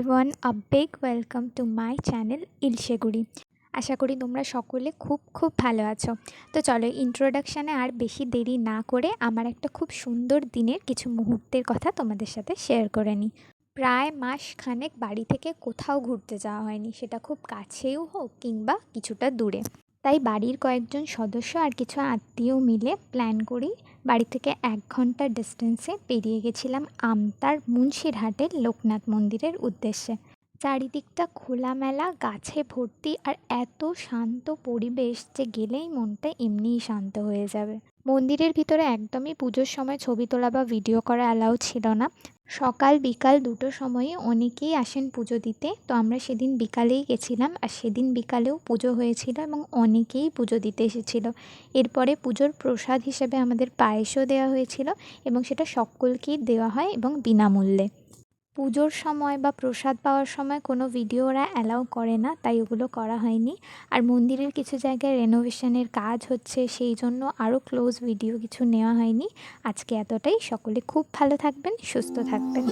Everyone a big welcome to my channel Ilsheguri আশা করি তোমরা সকলে খুব খুব ভালো আছো। তো চলো ইন্ট্রোডাকশানে আর বেশি দেরি না করে আমার একটা খুব সুন্দর দিনের কিছু মুহূর্তের কথা তোমাদের সাথে শেয়ার করে নিই। প্রায় মাস খানেক বাড়ি থেকে কোথাও ঘুরতে যাওয়া হয়নি। সেটা খুব কাছেও হোক কিংবা কিছুটা দূরে। তাই বাড়ির কয়েকজন সদস্য আর কিছু আত্মীয় মিলে প্ল্যান করি। বাড়ি থেকে এক ঘণ্টার ডিস্টেন্সে পেরিয়ে গেছিলাম আমতার মুন্সিরহাটের লোকনাথ মন্দিরের উদ্দেশ্যে। চারিদিকটা খোলামেলা, গাছে ভর্তি আর এত শান্ত পরিবেশ যে গেলেই মনটা এমনিই শান্ত হয়ে যাবে। মন্দিরের ভিতরে একদমই পুজোর সময় ছবি তোলা বা ভিডিও করা অ্যালাউ ছিল না। সকাল বিকাল দুটো সময়ে অনেকেই আসেন পুজো দিতে। তো আমরা সেদিন বিকালেই গেছিলাম আর সেদিন বিকালেও পুজো হয়েছিল এবং অনেকেই পুজো দিতে এসেছিল। এরপরে পুজোর প্রসাদ হিসেবে আমাদের পায়েসও দেওয়া হয়েছিল এবং সেটা সকলকেই দেওয়া হয় এবং বিনামূল্যে। পুজোর সময় বা প্রসাদ পাওয়ার সময় কোনো ভিডিও ওরা অ্যালাউ করে না, তাই ওগুলো করা হয়নি। আর মন্দিরের কিছু জায়গায় রেনোভেশনের কাজ হচ্ছে, সেই জন্য আরও ক্লোজ ভিডিও কিছু নেওয়া হয়নি। আজকে এতটাই, সকলে খুব ভালো থাকবেন, সুস্থ থাকবেন।